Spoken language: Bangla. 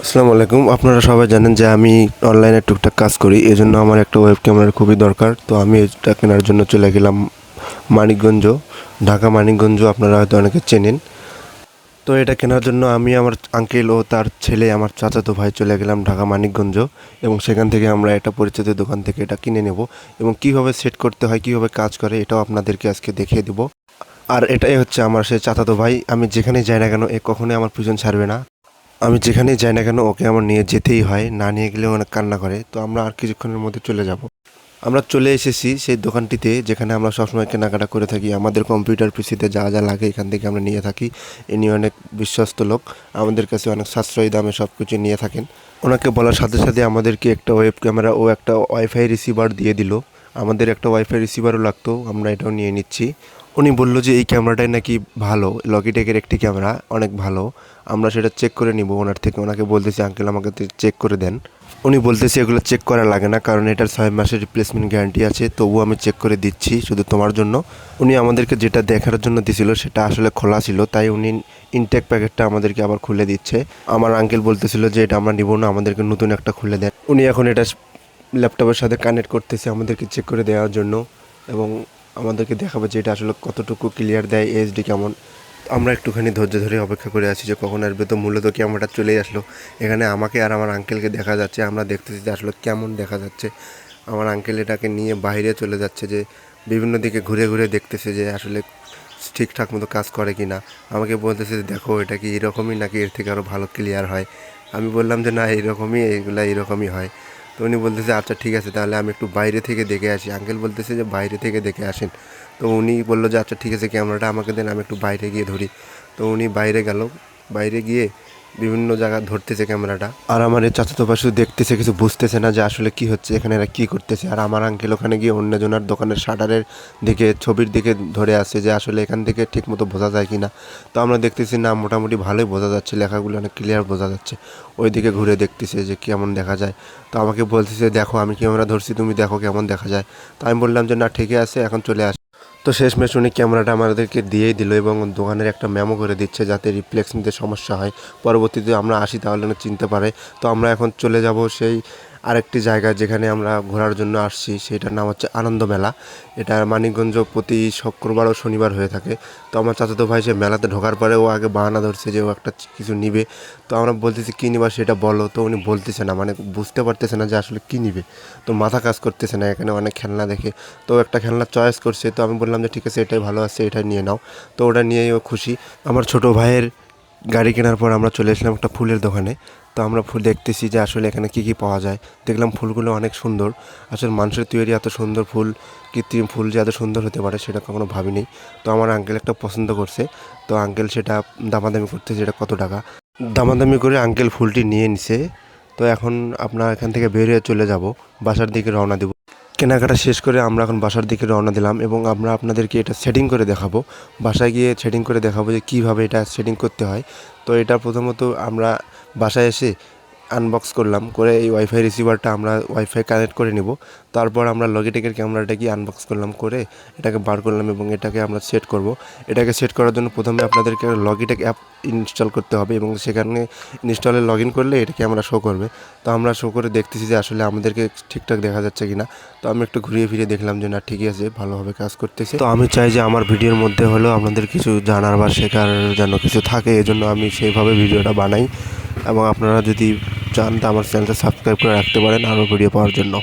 আসসালামু আলাইকুম। আপনারা সবাই জানেন যে আমি অনলাইনে টুকটাক কাজ করি এই জন্য আমার একটা ওয়েব ক্যামেরার খুবই দরকার। তো আমি এটা কেনার জন্য চলে গেলাম মানিকগঞ্জ, ঢাকা মানিকগঞ্জ, আপনারা হয়তো অনেকে চেনেন। তো এটা কেনার জন্য আমি আমার আঙ্কেল ও তার ছেলে, আমার চাচাতো ভাই চলে গেলাম ঢাকা মানিকগঞ্জ এবং সেখান থেকে আমরা একটা পরিচিত দোকান থেকে এটা কিনে নেব এবং কীভাবে সেট করতে হয়, কীভাবে কাজ করে এটাও আপনাদেরকে আজকে দেখিয়ে দেব। আর এটাই হচ্ছে আমার সেই চাচাতো ভাই। আমি যেখানেই যাই না কেন, এ কখনোই আমার পিছন ছাড়বে না। আমি যেখানেই যাই না কেন, ওকে আমার নিয়ে যেতেই হয়, না নিয়ে গেলে অনেক কান্না করে। তো আমরা আর কিছুক্ষণের মধ্যে চলে যাব। আমরা চলে এসেছি সেই দোকানটিতে, যেখানে আমরা সবসময় কেনাকাটা করে থাকি। আমাদের কম্পিউটার পিসিতে যা যা লাগে এখান থেকে আমরা নিয়ে থাকি। ইনি অনেক বিশ্বস্ত লোক। আমাদের কাছে অনেক সাশ্রয়ী দামে সব কিছু নিয়ে থাকেন। ওনাকে বলার সাথে সাথে আমাদেরকে একটা ওয়েব ক্যামেরা ও একটা ওয়াইফাই রিসিভার দিয়ে দিল। আমাদের একটা ওয়াইফাই রিসিভারও লাগতো, আমরা এটাও নিয়ে নিচ্ছি। উনি বলল যে, এই ক্যামেরাটাই নাকি ভালো লকিটেকের একটি ক্যামেরা, অনেক ভালো। আমরা সেটা চেক করে নিব ওনার থেকে। ওনাকে বলতেছি, আঙ্কেল, আমাকে চেক করে দেন। উনি বলতেছে, এগুলো চেক করা লাগে না, কারণ এটার ছয় মাসের রিপ্লেসমেন্ট গ্যারান্টি আছে, তবুও আমি চেক করে দিচ্ছি শুধু তোমার জন্য। উনি আমাদেরকে যেটা দেখার জন্য দিছিল, সেটা আসলে খোলা ছিল, তাই উনি ইনটেক প্যাকেটটা আমাদেরকে আবার খুলে দিচ্ছে। আমার আঙ্কেল বলতেছিল যে, এটা আমরা নিব না, আমাদেরকে নতুন একটা খুলে দেন। উনি এখন এটা ল্যাপটপের সাথে কানেক্ট করতেছে আমাদেরকে চেক করে দেওয়ার জন্য এবং আমাদেরকে দেখাবে যে এটা আসলে কতটুকু ক্লিয়ার দেয় এইচডি কেমন। আমরা একটুখানি ধৈর্য ধরে অপেক্ষা করে আছি যে কখন আসবে। তো মূলত ক্যামেরাটা চলেই আসলো। এখানে আমাকে আর আমার আঙ্কেলকে দেখা যাচ্ছে। আমরা দেখতেছি যে আসলে কেমন দেখা যাচ্ছে। আমার আঙ্কেল এটাকে নিয়ে বাইরে চলে যাচ্ছে যে বিভিন্ন দিকে ঘুরে ঘুরে দেখতেছে যে আসলে ঠিকঠাক মতো কাজ করে কি না আমাকে বলতেছে যে, দেখো, এটা কি এরকমই নাকি এর থেকে আরও ভালো ক্লিয়ার হয়? আমি বললাম যে, না এইরকমই এইগুলা এইরকমই হয়। তো উনি বলতেছে আচ্ছা ঠিক আছে, তাহলে আমি একটু বাইরে থেকে দেখে আসি। আঙ্কেল বলতেছে যে, বাইরে থেকে দেখে আসেন। তো উনি বলল যে আচ্ছা ঠিক আছে, ক্যামেরাটা আমাকে দেন, আমি একটু বাইরে গিয়ে ধরি। তো উনি বাইরে গেল। বাইরে গিয়ে বিভিন্ন জায়গা ধরতেছে ক্যামেরাটা। আর আমার এই চাচাতো পাশে দেখতেছে, কিছু বুঝতেছে না যে আসলে কি হচ্ছে, এখানে এরা কি করতেছে। আর আমার আঙ্কেল ওখানে গিয়ে অন্যজনের দোকানের শাটারের দিকে, ছবির দিকে ধরে আসছে যে আসলে এখান থেকে ঠিক মতো বোঝা যায় কি না তো আমরা দেখতেছি, না, মোটামুটি ভালোই বোঝা যাচ্ছে, লেখাগুলো অনেক ক্লিয়ার বোঝা যাচ্ছে। ওই দিকে ঘুরে দেখতেছে যে কেমন দেখা যায়। তো আমাকে বলতেছে, দেখো, আমি ক্যামেরা ধরছি, তুমি দেখো কেমন দেখা যায়। তো আমি বললাম যে, না, ঠিকই আছে, এখন চলে আস তো শেষমেশ উনি ক্যামেরাটা আমাদেরকে দিয়েই দিল এবং দোকানের একটা মেমো করে দিচ্ছে যাতে রিফ্লেক্স নিতে সমস্যা হয়। পরবর্তীতে আমরা আসি তাহলে চিনতে পারে। তো আমরা এখন চলে যাব সেই আরেকটি জায়গা যেখানে আমরা ঘোরার জন্য আসছি, সেটার নাম হচ্ছে আনন্দ মেলা এটা মানিকগঞ্জ প্রতি শুক্রবার ও শনিবার হয়ে থাকে। তো আমার চাচাতো ভাই সে মেলাতে ঢোকার পরে ও আগে বাহানা ধরছে যে ও একটা কিছু নিবে। তো আমরা বলতেছি, কী নিবা সেটা বলো? তো উনি বলতেছে না মানে বুঝতে পারতেছে না যে আসলে কী নিবে। তো মাথা কাজ করতেছে না, এখানে অনেক খেলনা দেখে। তো একটা খেলনা চয়েস করছে। তো আমি বললাম যে, ঠিক আছে, এটাই ভালো আছে, এটাই নিয়ে নাও। তো ওটা নিয়েই ও খুশি। আমার ছোট ভাইয়ের গাড়ি কেনার পর আমরা চলে এসলাম একটা ফুলের দোকানে। তো আমরা ফুল দেখতেছি যে আসলে এখানে কী কী পাওয়া যায়। দেখলাম ফুলগুলো অনেক সুন্দর। আসলে মানুষের তৈরি এত সুন্দর ফুল, কৃত্রিম ফুল যে এত সুন্দর হতে পারে সেটা কখনো ভাবিনি। তো আমার আঙ্কেল একটা পছন্দ করছে। তো আঙ্কেল সেটা দামাদামি করতেছে এটা কত টাকা? দামাদামি করে আঙ্কেল ফুলটি নিয়ে নিছে। তো এখন আপনার এখান থেকে বেরিয়ে চলে যাব। বাসার দিকে রওনা দেব। কেনাকাটা শেষ করে আমরা এখন বাসার দিকে রওনা দিলাম এবং আমরা আপনাদেরকে এটা সেটিং করে দেখাবো। বাসায় গিয়ে সেটিং করে দেখাবো যে কীভাবে এটা সেটিং করতে হয়। তো এটা প্রথমত আমরা বাসায় এসে আনবক্স করলাম, করে এই ওয়াইফাই রিসিভারটা আমরা ওয়াইফাই কানেক্ট করে নিব। তারপর আমরা লগিটেকের ক্যামেরাটাকে আনবক্স করলাম, করে এটাকে বার করলাম এবং এটাকে আমরা সেট করব। এটাকে সেট করার জন্য প্রথমে আপনাদেরকে লগিটেক অ্যাপ ইনস্টল করতে হবে এবং সেখানে ইনস্টলে লগ ইন করলে এটা ক্যামেরা শো করবে। তো আমরা শো করে দেখতেছি যে আসলে আমাদেরকে ঠিকঠাক দেখা যাচ্ছে কি না তো আমি একটু ঘুরিয়ে ফিরিয়ে দেখলাম যে না ঠিকই আছে, ভালোভাবে কাজ করতেছে। তো আমি চাই যে আমার ভিডিওর মধ্যে হলেও আপনাদের কিছু জানার বা শেখার যেন কিছু থাকে, এজন্য আমি সেইভাবে ভিডিওটা বানাই। এবং আপনারা যদি চান তা আমার চ্যানেলটা সাবস্ক্রাইব করে রাখতে পারেন আরও ভিডিও পাওয়ার জন্য।